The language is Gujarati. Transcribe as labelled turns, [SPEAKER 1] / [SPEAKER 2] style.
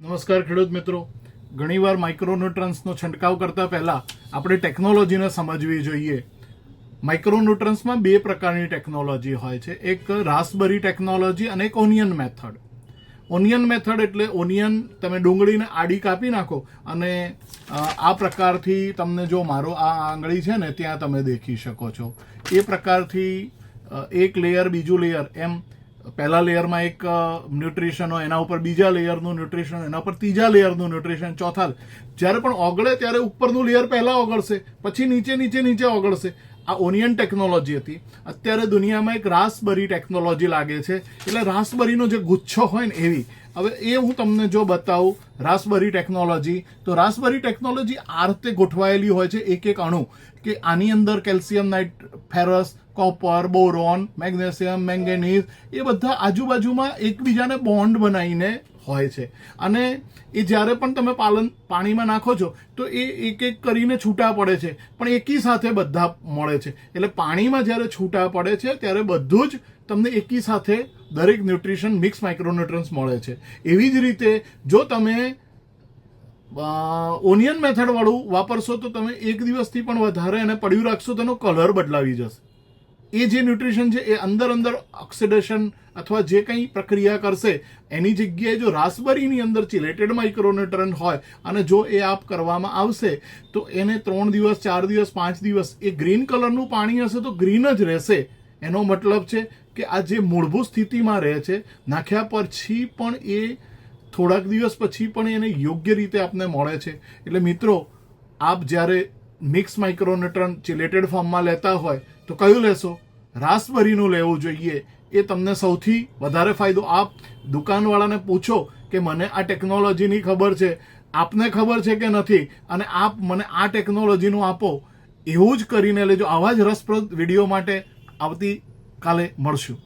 [SPEAKER 1] નમસ્કાર ખેડૂત મિત્રો. ઘણીવાર માઇક્રોન્યુટ્રન્સનો છંટકાવ કરતા પહેલા આપણે ટેકનોલોજીને સમજવી જોઈએ. માઇક્રોન્યુટ્રન્સમાં બે પ્રકારની ટેકનોલોજી હોય છે. એક રાસબરી ટેકનોલોજી અને એક ઓનિયન મેથડ ઓનિયન મેથડ એટલે ઓનિયન તમે ડુંગળીને આડી કાપી નાખો અને આ પ્રકારથી તમને જો મારો આ આંગળી છે ને, ત્યાં તમે દેખી શકો છો. એ પ્રકારથી એક લેયર બીજું લેયર એમ પહેલા લેયરમાં એક ન્યુટ્રિશન હોય એના ઉપર બીજા લેયરનું ન્યુટ્રિશન, એના ઉપર ત્રીજા લેયરનું ન્યુટ્રિશન, ચોથા જ્યારે પણ ઓગળે ત્યારે ઉપરનું લેયર પહેલાં ઓગળશે, પછી નીચે નીચે નીચે ઓગળશે. આ ઓનિયન ટેકનોલોજી હતી. અત્યારે દુનિયામાં એક રાસબરી ટેકનોલોજી લાગે છે. એટલે રાસબરીનો જે ગુચ્છો હોય ને એવી હવે એ હું તમને જો બતાવું રાસબરી ટેકનોલોજી તો રાસબરી ટેકનોલોજી આ રીતે ગોઠવાયેલી હોય છે એક એક અણુ કે આની અંદર calcium night ferrous copper boron magnesium manganese એ બધા આજુબાજુમાં એકબીજાને બોન્ડ બનાવીને હોય છે. અને એ જ્યારે પણ તમે પાલન, પાણીમાં નાખો છો, તો એ એક એક કરીને છૂટા પડે છે. પણ એકી સાથે બધા મળે છે. એટલે પાણીમાં જ્યારે છૂટા પડે છે, ત્યારે બધું જ તમને એકી સાથે દરેક ન્યુટ્રિશન મિક્સ માઇક્રોન્યુટ્રન્સ મળે છે. એવી જ રીતે જો તમે ઓનિયન મેથડવાળું વાપરશો તો તમે એક દિવસથી પણ વધારે એને પડ્યું રાખશો તો એનો કલર બદલાવી જશે. એ જે ન્યુટ્રિશન છે એ અંદર અંદર ઓક્સિડેશન અથવા જે કંઈ પ્રક્રિયા કરશે, એની જગ્યાએ જો રાસબરીની અંદર ચિલેટેડ માઇક્રોન્યુટ્રન હોય અને જો એ આપ કરવામાં આવશે, તો એને ત્રણ દિવસ, ચાર દિવસ, પાંચ દિવસ, એ ગ્રીન કલરનું પાણી હશે તો ગ્રીન જ રહેશે. એનો મતલબ છે કે આ જે મૂળભૂત સ્થિતિમાં રહે છે, નાખ્યા પછી પણ એ થોડાક દિવસ પછી પણ એને યોગ્ય રીતે આપને મળે છે. એટલે મિત્રો, આપ જ્યારે મિક્સ માઇક્રોન્યુટ્રન ચિલેટેડ ફોર્મમાં લેતા હોય, તો કયું લેશો? રાસબરીનું લેવું જોઈએ. એ તમને સૌથી વધારે ફાયદો આપ દુકાનવાળાને પૂછો કે મને આ ટેકનોલોજીની ખબર છે. આપને ખબર છે કે નથી? અને આપ મને આ ટેકનોલોજીનું આપો. એવું જ કરીને લેજો. આવા જ રસપ્રદ વીડિયો માટે આવતી કાલે મળશું.